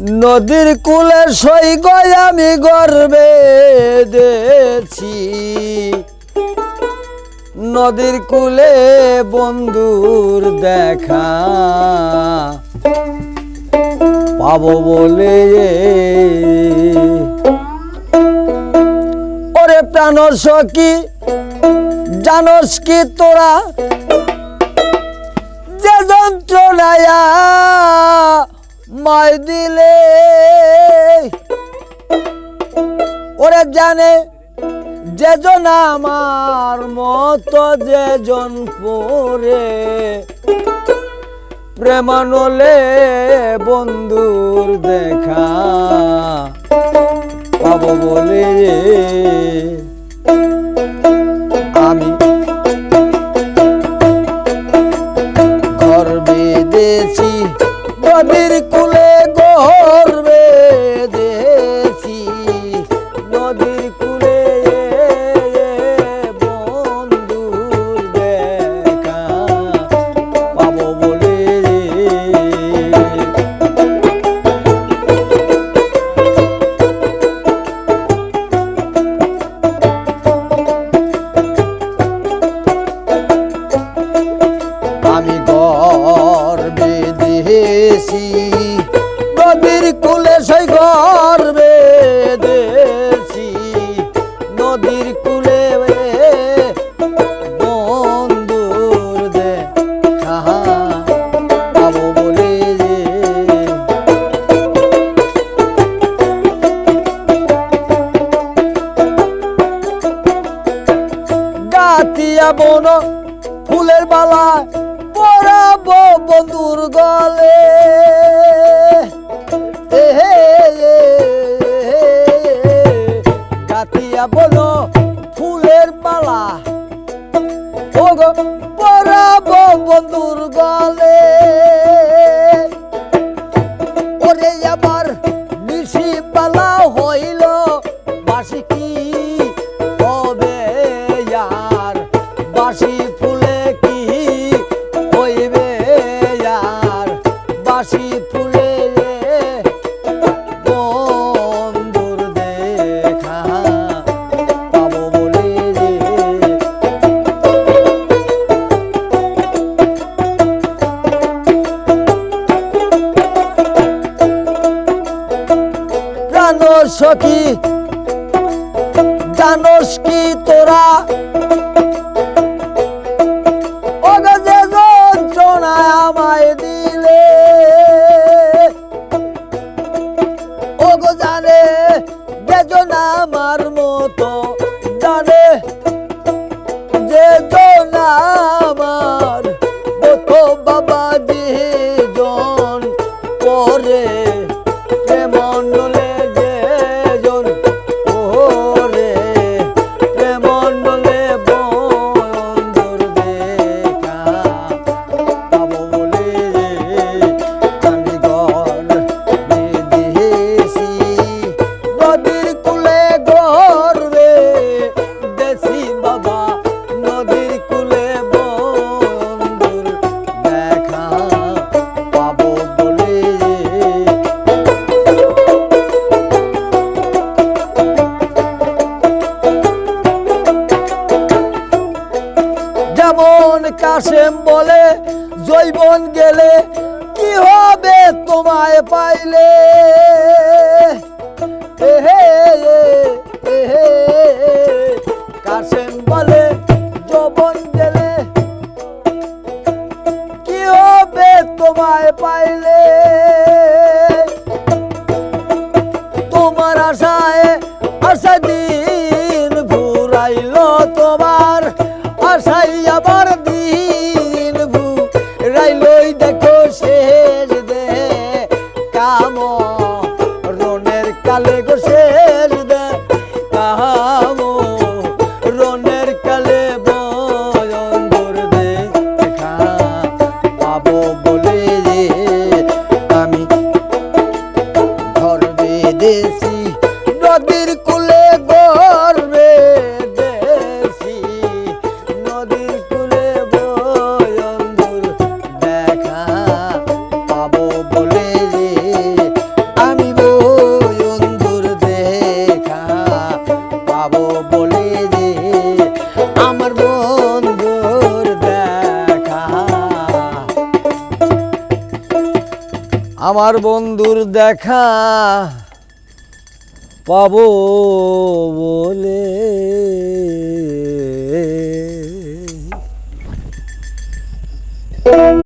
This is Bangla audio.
নদীর কুলে সই গয় আমি গর্বে দেছি। নদীর কুলে বন্ধুর দেখা পাবো বলে। ওরে প্রাণ সখী, জানস কি তোরা? যে যন্ত্রণায়া দিলে। ওরে জানে যেজন আমার মতো যেজন পরে। প্রেমানলে বন্ধুর দেখা পাবো বলে। আমি ঘর বেঁধেছি নদীর কুলে। বন ফুলের বালা পরাবো বন্ধুর গলে। গাতিয়া বলো ফুলের পালা ও বন্ধুর গলে। সখী জানোস কি তোরা যেমন কাশেম বলে জৈবন গেলে কি হবে তোমায় পাইলে? হে দেশি, নদীর কুলে রে দেশি। নদীর কুলে বন্ধুর দেখা পাবো বলে আমি বন্ধুর দেখা পাবো বলে আমার বন্ধুর দেখা। আমার বন্ধুর দেখা পাবো বলে।